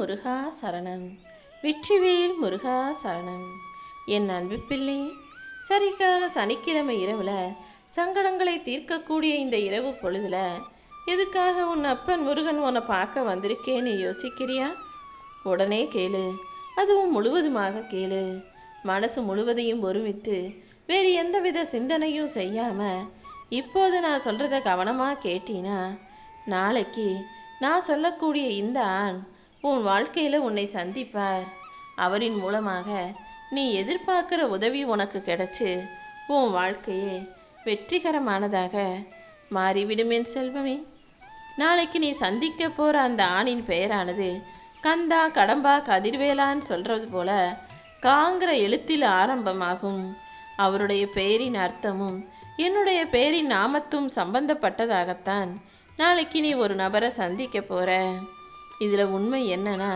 முருகா சரணம். வெற்றிவேல் முருகா சரணம். என் அன்பு பிள்ளை சரிக்காக சனிக்கிழமை இரவுல சங்கடங்களை தீர்க்கக்கூடிய இந்த இரவு பொழுதுல எதுக்காக உன் அப்பன் முருகன் உன்னை பார்க்க வந்திருக்கேன்னு யோசிக்கிறியா? உடனே கேளு. அதுவும் முழுவதுமாக கேளு. மனசு முழுவதையும் ஒருமித்து வேறு எந்தவித சிந்தனையும் செய்யாமல் இப்போது நான் சொல்கிறத கவனமாக கேட்டீனா நாளைக்கு நான் சொல்லக்கூடிய இந்த ஆண் உன் வாழ்க்கையில உன்னை சந்திப்பார். அவரின் மூலமாக நீ எதிர்பார்க்கிற உதவி உனக்கு கிடைச்சு உன் வாழ்க்கையே வெற்றிகரமானதாக மாறிவிடும் என் செல்வமே. நாளைக்கு நீ சந்திக்க போற அந்த ஆணின் பெயரானது கந்தா கடம்பா கதிர்வேலான்னு சொல்றது போல காங்கிற எழுத்தில் ஆரம்பமாகும். அவருடைய பெயரின் அர்த்தமும் என்னுடைய பெயரின் நாமத்தும் சம்பந்தப்பட்டதாகத்தான் நாளைக்கு நீ ஒரு நபரை சந்திக்க போகிற இதில் உண்மை என்னன்னா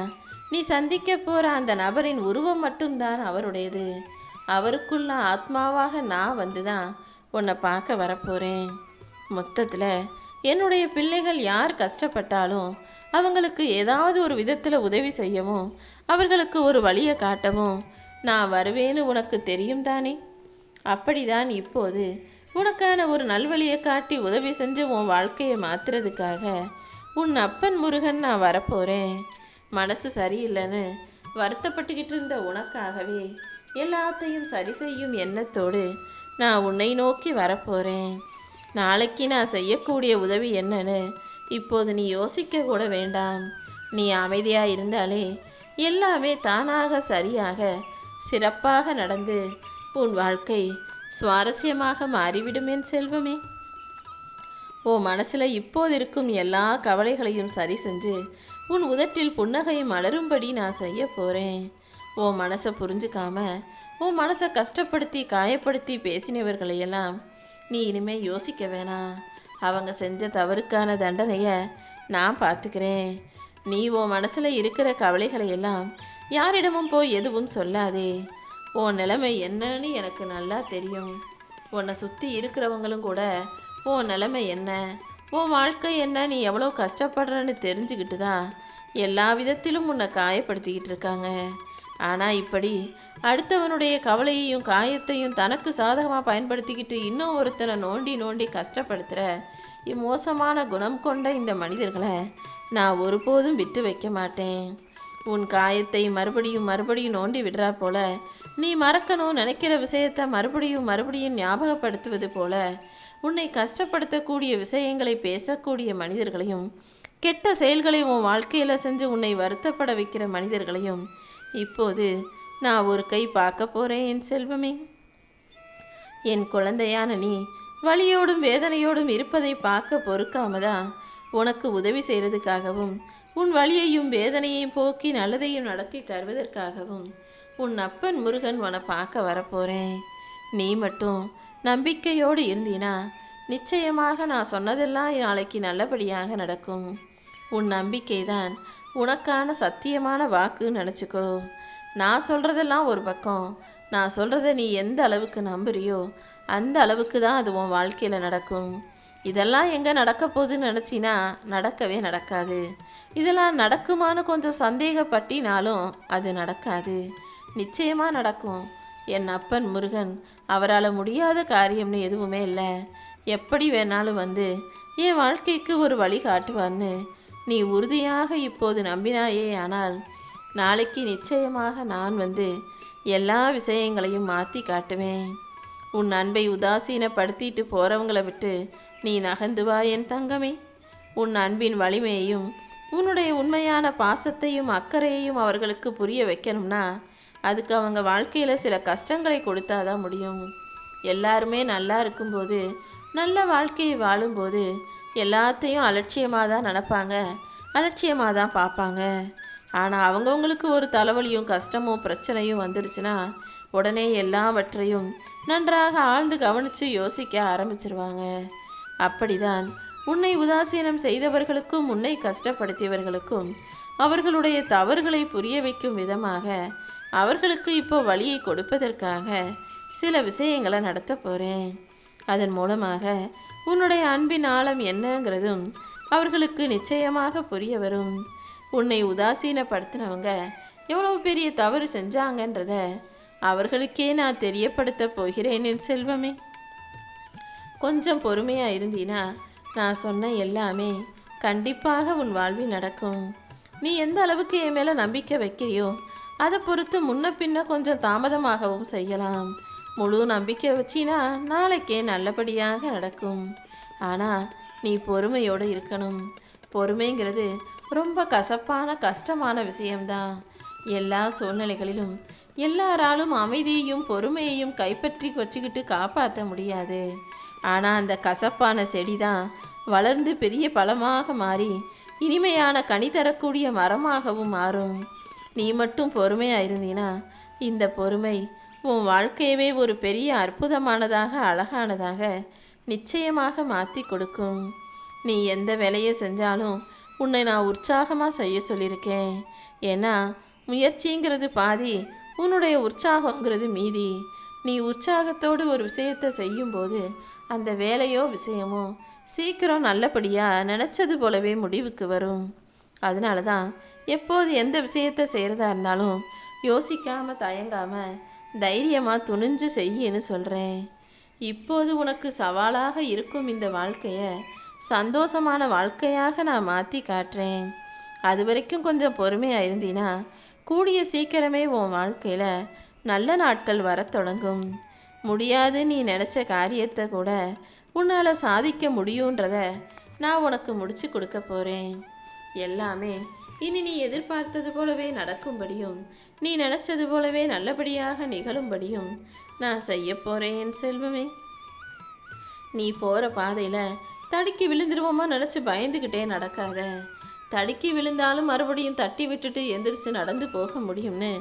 நீ சந்திக்க போகிற அந்த நபரின் உருவம் மட்டும்தான் அவருடையது. அவருக்குள்ள ஆத்மாவாக நான் வந்து தான் உன்னை பார்க்க வரப்போகிறேன் மொத்தத்தில் என்னுடைய பிள்ளைகள் யார் கஷ்டப்பட்டாலும் அவங்களுக்கு ஏதாவது ஒரு விதத்தில் உதவி செய்யவும் அவர்களுக்கு ஒரு வழியை காட்டவும் நான் வருவேன்னு உனக்கு தெரியும் தானே? அப்படிதான் இப்போது உனக்கான ஒரு நல்வழியை காட்டி உதவி செஞ்சு உன் வாழ்க்கையை மாற்றுறதுக்காக உன் அப்பன் முருகன் நான் வரப்போறேன். மனசு சரியில்லைன்னு வருத்தப்பட்டுக்கிட்டு இருந்த உனக்காகவே எல்லாத்தையும் சரி செய்யும் எண்ணத்தோடு நான் உன்னை நோக்கி வரப்போறேன். நாளைக்கு நான் செய்யக்கூடிய உதவி என்னன்னு இப்போது நீ யோசிக்க கூட வேண்டாம். நீ அமைதியா இருந்தாலே எல்லாமே தானாக சரியாக சிறப்பாக நடந்து உன் வாழ்க்கை சுவாரஸ்யமாக மாறிவிடும் என் செல்வமே. உன் மனசுல இப்போது இருக்கும் எல்லா கவலைகளையும் சரி செஞ்சு உன் உதட்டில் புன்னகை மலரும்படி நான் செய்ய போறேன். உன் மனசை புரிஞ்சுக்காம உன் மனசை கஷ்டப்படுத்தி காயப்படுத்தி பேசினவர்களையெல்லாம் நீ இனிமே யோசிக்க வேணாம் அவங்க செஞ்ச தவறுக்கான தண்டனைய நான் பார்த்துக்கிறேன். நீ உன் மனசுல இருக்கிற கவலைகளையெல்லாம் யாரிடமும் போய் எதுவும் சொல்லாதே. உன் நிலைமை என்னன்னு எனக்கு நல்லா தெரியும். உன்னை சுற்றி இருக்கிறவங்களும் கூட உன் நிலைமை என்ன? உன் வாழ்க்கை என்ன? நீ எவ்வளோ கஷ்டப்படுறன்னு தெரிஞ்சுக்கிட்டு தான் எல்லா விதத்திலும் உன்னை காயப்படுத்திக்கிட்டு இருக்காங்க. ஆனால் இப்படி அடுத்தவனுடைய கவலையையும் காயத்தையும் தனக்கு சாதகமாக பயன்படுத்திக்கிட்டு இன்னும் ஒருத்தனை நோண்டி நோண்டி கஷ்டப்படுத்துகிற இம்மோசமான குணம் கொண்ட இந்த மனிதர்களை நான் ஒருபோதும் விட்டு வைக்க மாட்டேன். உன் காயத்தை மறுபடியும் மறுபடியும் நோண்டி விடுறா போல நீ மறக்கணும் நினைக்கிற விஷயத்த மறுபடியும் மறுபடியும் ஞாபகப்படுத்துவது போல உன்னை கஷ்டப்படுத்தக்கூடிய விஷயங்களை பேசக்கூடிய மனிதர்களையும் கெட்ட செயல்களை உன் வாழ்க்கையில் செஞ்சு உன்னை வருத்தப்பட வைக்கிற மனிதர்களையும் இப்போது நான் ஒரு கை பார்க்க போறேன் என் செல்வமே. என் குழந்தையான நீ வழியோடும் வேதனையோடும் இருப்பதை பார்க்க பொறுக்காமதான் உனக்கு உதவி செய்கிறதுக்காகவும் உன் வழியையும் வேதனையையும் போக்கி நல்லதையும் நடத்தி தருவதற்காகவும் உன் அப்பன் முருகன் உன பார்க்க வரப்போறேன் நீ மட்டும் நம்பிக்கையோடு இருந்தீனா நிச்சயமாக நான் சொன்னதெல்லாம் நாளைக்கு நல்லபடியாக நடக்கும். உன் நம்பிக்கைதான் உனக்கான சத்தியமான வாக்குன்னு நினச்சிக்கோ. நான் சொல்கிறதெல்லாம் ஒரு பக்கம். நான் சொல்கிறத நீ எந்த அளவுக்கு நம்புறியோ அந்த அளவுக்கு தான் அது உன் வாழ்க்கையில் நடக்கும். இதெல்லாம் எங்கே நடக்க போகுதுன்னு நினச்சினா நடக்கவே நடக்காது. இதெல்லாம் நடக்குமான்னு கொஞ்சம் சந்தேகப்பட்டினாலும் அது நடக்காது. நிச்சயமாக நடக்கும். என் அப்பன் முருகன் அவரால் முடியாத காரியம்னு எதுவுமே இல்லை. எப்படி வேணாலும் வந்து என் வாழ்க்கைக்கு ஒரு வழி காட்டுவான்னு நீ உறுதியாக இப்போது நம்பினாயே ஆனால் நாளைக்கு நிச்சயமாக நான் வந்து எல்லா விஷயங்களையும் மாற்றி காட்டுவேன். உன் அன்பை உதாசீனப்படுத்திட்டு போறவங்களை விட்டு நீ நகர்ந்து வா என் தங்கமே. உன் அன்பின் வலிமையையும் உன்னுடைய உண்மையான பாசத்தையும் அக்கறையையும் அவர்களுக்கு புரிய வைக்கணும்னா அதுக்கு அவங்க வாழ்க்கையில் சில கஷ்டங்களை கொடுத்தாதான் முடியும். எல்லாருமே நல்லா இருக்கும்போது நல்ல வாழ்க்கையை வாழும்போது எல்லாத்தையும் அலட்சியமாக தான் நினப்பாங்க. அலட்சியமாக தான் பார்ப்பாங்க. ஆனால் அவங்கவுங்களுக்கு ஒரு தலைவலியும் கஷ்டமும் பிரச்சனையும் வந்துருச்சுன்னா உடனே எல்லாவற்றையும் நன்றாக ஆழ்ந்து கவனித்து யோசிக்க ஆரம்பிச்சிருவாங்க. அப்படிதான் உன்னை உதாசீனம் செய்தவர்களுக்கும் உன்னை கஷ்டப்படுத்தியவர்களுக்கும் அவர்களுடைய தவறுகளை புரிய வைக்கும் விதமாக அவர்களுக்கு இப்போ வழியை கொடுப்பதற்காக சில விஷயங்களை நடத்த போறேன். அதன் மூலமாக உன்னுடைய அன்பின் ஆழம் என்னங்கிறதும் அவர்களுக்கு நிச்சயமாக புரிய வரும். உன்னை உதாசீனப்படுத்தினவங்க எவ்வளவு பெரிய தவறு செஞ்சாங்கன்றத அவர்களுக்கே நான் தெரியப்படுத்த போகிறேன் என் செல்வமே. கொஞ்சம் பொறுமையா இருந்தீனா நான் சொன்ன எல்லாமே கண்டிப்பாக உன் வாழ்வில் நடக்கும். நீ எந்த அளவுக்கு என் மேல நம்பிக்கை வைக்கிறியோ அதை பொறுத்து முன்ன பின்ன கொஞ்சம் தாமதமாகவும் செய்யலாம். முழு நம்பிக்கை வச்சினா நாளைக்கே நல்லபடியாக நடக்கும். ஆனால் நீ பொறுமையோடு இருக்கணும். பொறுமைங்கிறது ரொம்ப கசப்பான கஷ்டமான விஷயம்தான். எல்லா சூழ்நிலைகளிலும் எல்லாராலும் அமைதியையும் பொறுமையையும் கைப்பற்றி வச்சுக்கிட்டு காப்பாற்ற முடியாது. ஆனால் அந்த கசப்பான செடிதான் வளர்ந்து பெரிய பழமாக மாறி இனிமையான கனி தரக்கூடிய மரமாகவும் மாறும். நீ மட்டும் பொறுமையா இருந்தீனா இந்த பொறுமை உன் வாழ்க்கையவே ஒரு பெரிய அற்புதமானதாக அழகானதாக நிச்சயமாக மாற்றி கொடுக்கும். நீ எந்த வேலையை செஞ்சாலும் உன்னை நான் உற்சாகமா செய்ய சொல்லியிருக்கேன். ஏன்னா முயற்சிங்கிறது பாதி உன்னுடைய உற்சாகங்கிறது மீதி. நீ உற்சாகத்தோடு ஒரு விஷயத்தை செய்யும்போது அந்த வேலையோ விஷயமோ சீக்கிரம் நல்லபடியா நினைச்சது போலவே முடிவுக்கு வரும். அதனால தான் எப்போது எந்த விஷயத்தை செய்கிறதா இருந்தாலும் யோசிக்காம தயங்காம தைரியமாக துணிஞ்சு செய்யின்னு சொல்கிறேன் இப்போது உனக்கு சவாலாக இருக்கும் இந்த வாழ்க்கையை சந்தோஷமான வாழ்க்கையாக நான் மாற்றி காட்டுறேன். அது வரைக்கும் கொஞ்சம் பொறுமையாக இருந்தீனா கூடிய சீக்கிரமே உன் வாழ்க்கையில் நல்ல நாட்கள் வரத் தொடங்கும். முடியாது நீ நினச்ச காரியத்தை கூட உன்னால் சாதிக்க முடியுன்றத நான் உனக்கு முடிச்சு கொடுக்க போகிறேன் எல்லாமே இனி நீ எதிர்பார்த்தது போலவே நடக்கும்படியும் நீ நினைச்சது போலவே நல்லபடியாக நிகழும்படியும் நான் செய்ய போறேன் என் செல்வமே. நீ போற பாதையில தடுக்கி விழுந்துருவோமா நினைச்சு பயந்துகிட்டே நடக்காத. தடுக்கி விழுந்தாலும் மறுபடியும் தட்டி விட்டுட்டு எந்திரிச்சு நடந்து போக முடியும்னு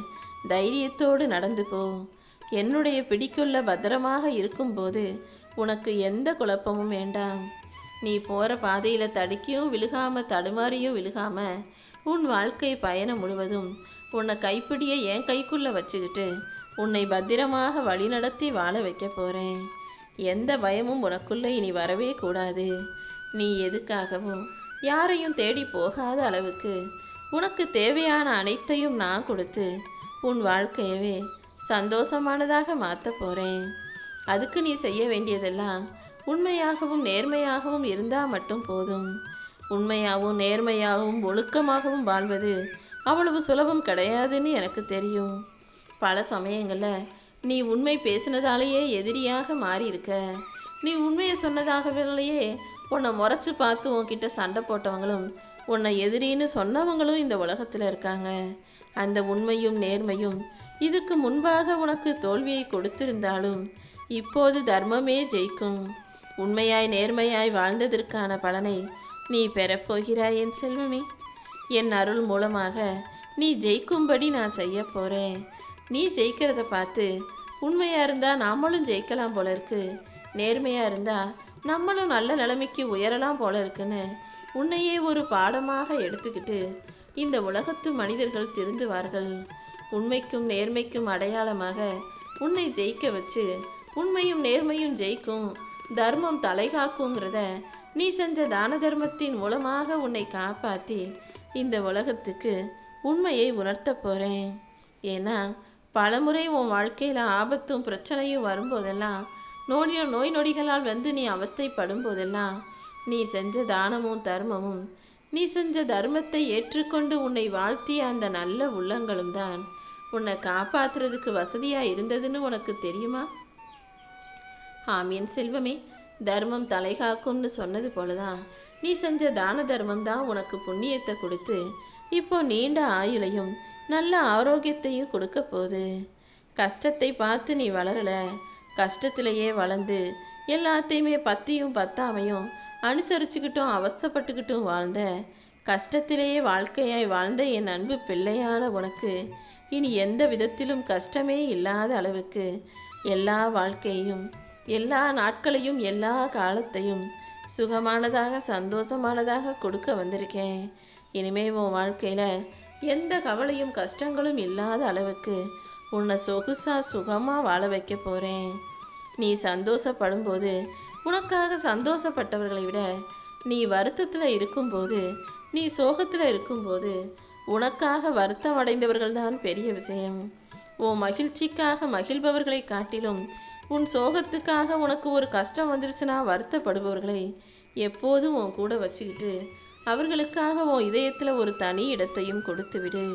தைரியத்தோடு நடந்து போ. என்னுடைய பிடிக்குள்ள பத்திரமாக இருக்கும்போது உனக்கு எந்த குழப்பமும் வேண்டாம். நீ போகிற பாதையில் தடுக்கியும் விழுகாம தடுமாறியும் விழுகாம உன் வாழ்க்கை பயணம் முழுவதும் உன்னை கைப்பிடிய என் கைக்குள்ளே வச்சுக்கிட்டு உன்னை பத்திரமாக வழிநடத்தி வாழ வைக்க போகிறேன் எந்த பயமும் உனக்குள்ளே இனி வரவே கூடாது. நீ எதுக்காகவும் யாரையும் தேடி போகாத அளவுக்கு உனக்கு தேவையான அனைத்தையும் நான் கொடுத்து உன் வாழ்க்கையவே சந்தோஷமானதாக மாற்ற போகிறேன் அதுக்கு நீ செய்ய வேண்டியதெல்லாம் உண்மையாகவும் நேர்மையாகவும் இருந்தால் மட்டும் போதும். உண்மையாகவும் நேர்மையாகவும் ஒழுக்கமாகவும் வாழ்வது அவ்வளவு சுலபம் கிடையாதுன்னு எனக்கு தெரியும். பல சமயங்களில் நீ உண்மை பேசினதாலேயே எதிரியாக மாறி இருக்க நீ உண்மையை சொன்னதாகவில்லையே உன்னை முறைச்சி பார்த்து உன்கிட்ட சண்டை போட்டவங்களும் உன்னை எதிரின்னு சொன்னவங்களும் இந்த உலகத்தில் இருக்காங்க. அந்த உண்மையும் நேர்மையும் இதுக்கு முன்பாக உனக்கு தோல்வியை கொடுத்திருந்தாலும் இப்போது தர்மமே ஜெயிக்கும். உண்மையாய் நேர்மையாய் வாழ்ந்ததற்கான பலனை நீ பெறப்போகிறாய் என் செல்வமே. என் அருள் மூலமாக நீ ஜெயிக்கும்படி நான் செய்ய போகிறேன் நீ ஜெயிக்கிறத பார்த்து உண்மையாக இருந்தால் நாமளும் ஜெயிக்கலாம் போல இருக்கு. நேர்மையாக இருந்தால் நம்மளும் நல்ல நிலைமைக்கு உயரலாம் போல இருக்குன்னு உன்னையே ஒரு பாடமாக எடுத்துக்கிட்டு இந்த உலகத்து மனிதர்கள் திருந்துவார்கள் உண்மைக்கும் நேர்மைக்கும் அடையாளமாக உன்னை ஜெயிக்க வச்சு உண்மையும் நேர்மையும் ஜெயிக்கும் தர்மம் தலைகாக்குங்கிறத நீ செஞ்ச தான தர்மத்தின் மூலமாக உன்னை காப்பாத்தி இந்த உலகத்துக்கு உண்மையை உணர்த்த போறேன். ஏன்னா பலமுறை உன் வாழ்க்கையில ஆபத்தும் பிரச்சனையும் வரும்போதெல்லாம் நோடியோ நோய் நொடிகளால் வந்து நீ அவஸ்தைப்படும் போதெல்லாம் நீ செஞ்ச தானமும் தர்மமும் நீ செஞ்ச தர்மத்தை ஏற்றுக்கொண்டு உன்னை வாழ்த்திய அந்த நல்ல உள்ளங்களும் தான் உன்னை காப்பாத்துறதுக்கு வசதியா இருந்ததுன்னு உனக்கு தெரியுமா? ஆம் என் செல்வமே தர்மம் தலைகாக்கும்னு சொன்னது போலதான். நீ செஞ்ச தான தர்மம் தான் உனக்கு புண்ணியத்தை கொடுத்து இப்போ நீண்ட ஆயுளையும் நல்ல ஆரோக்கியத்தையும் கொடுக்க போகுது. கஷ்டத்தை பார்த்து நீ வளரல கஷ்டத்திலேயே வளர்ந்து எல்லாத்தையுமே பத்தியும் பத்தாமையும் அனுசரிச்சுக்கிட்டும் அவஸ்தைப்பட்டுக்கிட்டும் வாழ்ந்த கஷ்டத்திலேயே வாழ்க்கையாய் வாழ்ந்த என் அன்பு பிள்ளையான உனக்கு இனி எந்த விதத்திலும் கஷ்டமே இல்லாத அளவுக்கு எல்லா வாழ்க்கையும் எல்லா நாட்களையும் எல்லா காலத்தையும் சுகமானதாக சந்தோஷமானதாக கொடுக்க வந்திருக்கேன். இனிமே உன் வாழ்க்கையில எந்த கவலையும் கஷ்டங்களும் இல்லாத அளவுக்கு உன்னை சொகுசா சுகமா வாழ வைக்க போறேன். நீ சந்தோஷப்படும்போது உனக்காக சந்தோஷப்பட்டவர்களை விட நீ வருத்தத்துல இருக்கும்போது நீ சோகத்தில் இருக்கும்போது உனக்காக வருத்தம் அடைந்தவர்கள் தான் பெரிய விஷயம். உன் மகிழ்ச்சிக்காக மகிழ்பவர்களை காட்டிலும் உன் சோகத்துக்காக உனக்கு ஒரு கஷ்டம் வந்துருச்சுன்னா வருத்தப்படுபவர்களை எப்போதும் உன் கூட வச்சுக்கிட்டு அவர்களுக்காக உன் இதயத்தில் ஒரு தனி இடத்தையும் கொடுத்து விடு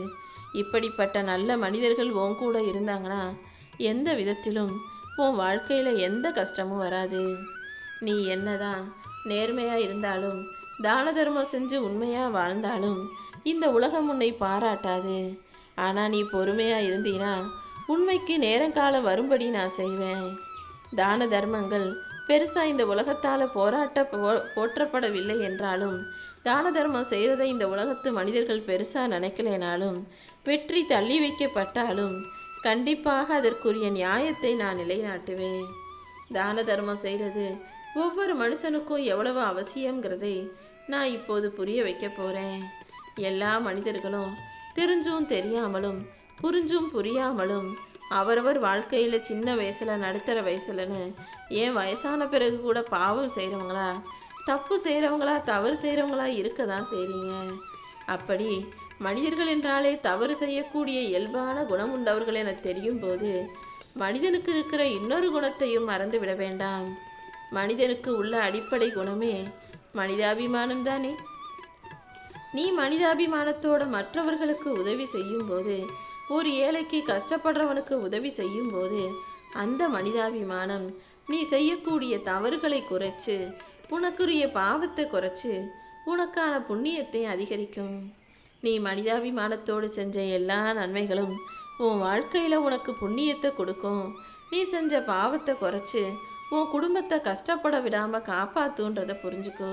இப்படிப்பட்ட நல்ல மனிதர்கள் உன் கூட இருந்தாங்கன்னா எந்த விதத்திலும் உன் வாழ்க்கையில் எந்த கஷ்டமும் வராது. நீ என்னதான் நேர்மையாக இருந்தாலும் தான தர்மம் செஞ்சு உண்மையாக வாழ்ந்தாலும் இந்த உலகம் உன்னை பாராட்டாது. ஆனால் நீ பொறுமையாக இருந்தீனா உண்மைக்கு நேரங்காலம் வரும்படி நான் செய்வேன். தான தர்மங்கள் பெருசாக இந்த உலகத்தால் போராட்ட போ போற்றப்படவில்லை என்றாலும் தான தர்மம் செய்வதை இந்த உலகத்து மனிதர்கள் பெருசாக நினைக்கலேனாலும் வெற்றி தள்ளி வைக்கப்பட்டாலும் கண்டிப்பாக அதற்குரிய நியாயத்தை நான் நிலைநாட்டுவேன். தான தர்மம் செய்கிறது ஒவ்வொரு மனுஷனுக்கும் எவ்வளவு அவசியங்கிறதை நான் இப்போது புரிய வைக்க போகிறேன் எல்லா மனிதர்களும் தெரிஞ்சும் தெரியாமலும் புரிஞ்சும் புரியாமலும் அவரவர் வாழ்க்கையில் சின்ன வயசில் நடுத்தர வயசுலன்னு ஏன் வயசான பிறகு கூட பாவம் செய்கிறவங்களா தப்பு செய்கிறவங்களா தவறு செய்கிறவங்களா இருக்க தான் செய்கிறீங்க அப்படி மனிதர்கள் என்றாலே தவறு செய்யக்கூடிய இயல்பான குணம் உண்டவர்கள் என தெரியும் போது மனிதனுக்கு இருக்கிற இன்னொரு குணத்தையும் மறந்து விட வேண்டாம். மனிதனுக்கு உள்ள அடிப்படை குணமே மனிதாபிமானம் தானே. நீ மனிதாபிமானத்தோட மற்றவர்களுக்கு உதவி செய்யும் போது ஒரு ஏழைக்கு கஷ்டப்படுறவனுக்கு உதவி செய்யும் போது அந்த மனிதாபிமானம் நீ செய்யக்கூடிய தவறுகளை குறைச்சு உனக்குரிய பாவத்தை குறைச்சு உனக்கான புண்ணியத்தை அதிகரிக்கும். நீ மனிதாபிமானத்தோடு செஞ்ச எல்லா நன்மைகளும் உன் வாழ்க்கையில் உனக்கு புண்ணியத்தை கொடுக்கும். நீ செஞ்ச பாவத்தை குறைச்சு உன் குடும்பத்தை கஷ்டப்பட விடாம காப்பாத்துன்றத புரிஞ்சுக்கோ.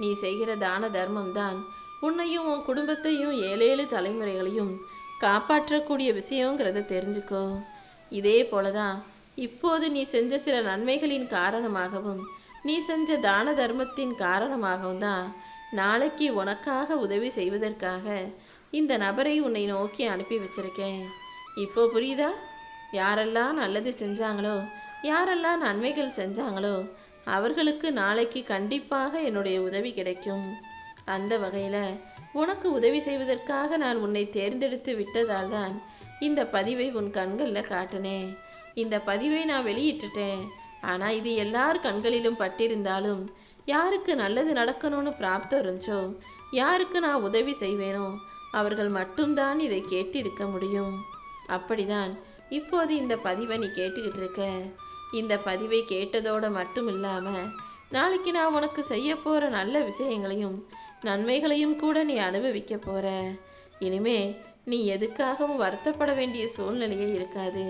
நீ செய்கிற தான தர்மம் தான் உன்னையும் உன் குடும்பத்தையும் ஏழேழு தலைமுறைகளையும் காப்பாற்றக்கூடிய விஷயங்கிறத தெரிஞ்சுக்கோ. இதே போலதான் இப்போது நீ செஞ்ச சில நன்மைகளின் காரணமாகவும் நீ செஞ்ச தான தர்மத்தின் காரணமாகவும் தான் நாளைக்கு உனக்காக உதவி செய்வதற்காக இந்த நபரை உன்னை நோக்கி அனுப்பி வச்சிருக்கேன். இப்போ புரியுதா? யாரெல்லாம் நல்லது செஞ்சாங்களோ யாரெல்லாம் நன்மைகள் செஞ்சாங்களோ அவர்களுக்கு நாளைக்கு கண்டிப்பாக என்னுடைய உதவி கிடைக்கும். அந்த வகையில் உனக்கு உதவி செய்வதற்காக நான் உன்னை தேர்ந்தெடுத்து விட்டதால் தான் இந்த பதிவை உன் கண்களில் காட்டினேன். இந்த பதிவை நான் வெளியிட்டுட்டேன். ஆனால் இது எல்லார் கண்களிலும் பட்டிருந்தாலும் யாருக்கு நல்லது நடக்கணும்னு பிராப்தம் இருந்துச்சோ? யாருக்கு நான் உதவி செய்வேனோ? அவர்கள் மட்டும்தான் இதை கேட்டு இருக்க முடியும். அப்படிதான் இப்போது இந்த பதிவை நீ கேட்டுக்கிட்டு இருக்க. இந்த பதிவை கேட்டதோட மட்டும் இல்லாமல் நாளைக்கு நான் உனக்கு செய்ய போற நல்ல விஷயங்களையும் நன்மைகளையும் கூட நீ அனுபவிக்க போற. இனிமே நீ எதுக்காகவும் வருத்தப்பட வேண்டிய சூழ்நிலையே இருக்காது.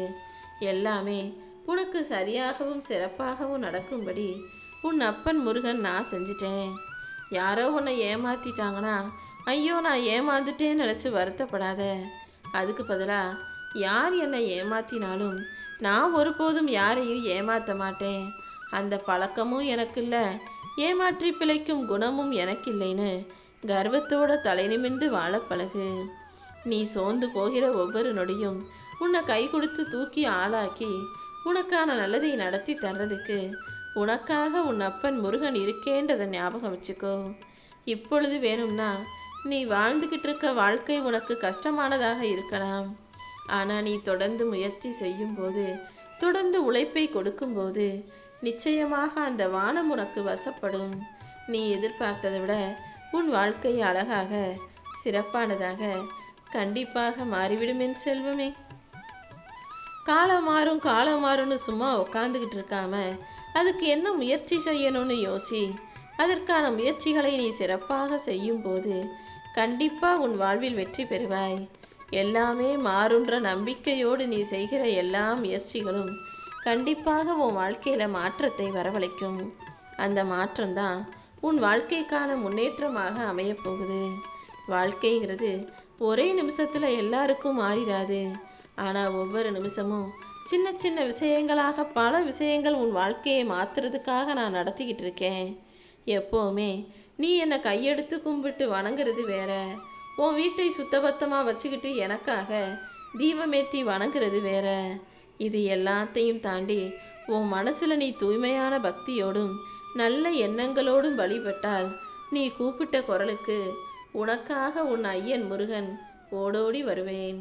எல்லாமே உனக்கு சரியாகவும் சிறப்பாகவும் நடக்கும்படி உன் அப்பன் முருகன் நான் செஞ்சிட்டேன். யாரோ உன்னை ஏமாத்திட்டாங்கன்னா ஐயோ நான் ஏமாந்துட்டேன்னு நினச்சி வருத்தப்படாத. அதுக்கு பதிலாக யார் என்னை ஏமாத்தினாலும் நான் ஒருபோதும் யாரையும் ஏமாற்ற மாட்டேன். அந்த பழக்கமும் எனக்கு இல்லை ஏமாற்றி பிழைக்கும் குணமும் எனக்கு இல்லைன்னு கர்வத்தோட தலை நிமிர்ந்து வாழ பழகு. நீ சோர்ந்து போகிற ஒவ்வொரு நொடியும் உன்னை கை கொடுத்து தூக்கி ஆளாக்கி உனக்கான நல்லதை நடத்தி தர்றதுக்கு உனக்காக உன் அப்பன் முருகன் இருக்கேன்றதை ஞாபகம் வச்சுக்கோ. இப்பொழுது வேணும்னா நீ வாழ்ந்துக்கிட்டு இருக்க வாழ்க்கை உனக்கு கஷ்டமானதாக இருக்கலாம். ஆனால் நீ தொடர்ந்து முயற்சி செய்யும்போது தொடர்ந்து உழைப்பை கொடுக்கும்போது நிச்சயமாக அந்த வானம் உனக்கு வசப்படும். நீ எதிர்பார்த்ததை விட உன் வாழ்க்கை அழகாக சிறப்பானதாக கண்டிப்பாக மாறிவிடும் என் செல்வமே. காலம் மாறும் காலம் மாறும்னு சும்மா உக்காந்துக்கிட்டு இருக்காம அதுக்கு என்ன முயற்சி செய்யணும்னு யோசி. அதற்கான முயற்சிகளை நீ சிறப்பாக செய்யும் போது கண்டிப்பா உன் வாழ்வில் வெற்றி பெறுவாய். எல்லாமே மாறுன்ற நம்பிக்கையோடு நீ செய்கிற எல்லா முயற்சிகளும் கண்டிப்பாக உன் வாழ்க்கையில் மாற்றத்தை வரவழைக்கும். அந்த மாற்றம்தான் உன் வாழ்க்கைக்கான முன்னேற்றமாக அமையப்போகுது. வாழ்க்கைங்கிறது ஒரே நிமிஷத்தில் எல்லாருக்கும் மாறிடாது. ஆனால் ஒவ்வொரு நிமிஷமும் சின்ன சின்ன விஷயங்களாக பல விஷயங்கள் உன் வாழ்க்கையை மாற்றுறதுக்காக நான் நடத்திக்கிட்டு இருக்கேன். எப்போவுமே நீ என்னை கையெடுத்து கும்பிட்டு வணங்குறது வேற. உன் வீட்டை சுத்தபத்தமாக வச்சுக்கிட்டு எனக்காக தீபமேத்தி வணங்குறது வேற. இது எல்லாத்தையும் தாண்டி உன் மனசுல நீ தூய்மையான பக்தியோடும் நல்ல எண்ணங்களோடும் வழிபட்டால் நீ கூப்பிட்ட குரலுக்கு உனக்காக உன் ஐயன் முருகன் ஓடோடி வருவேன்.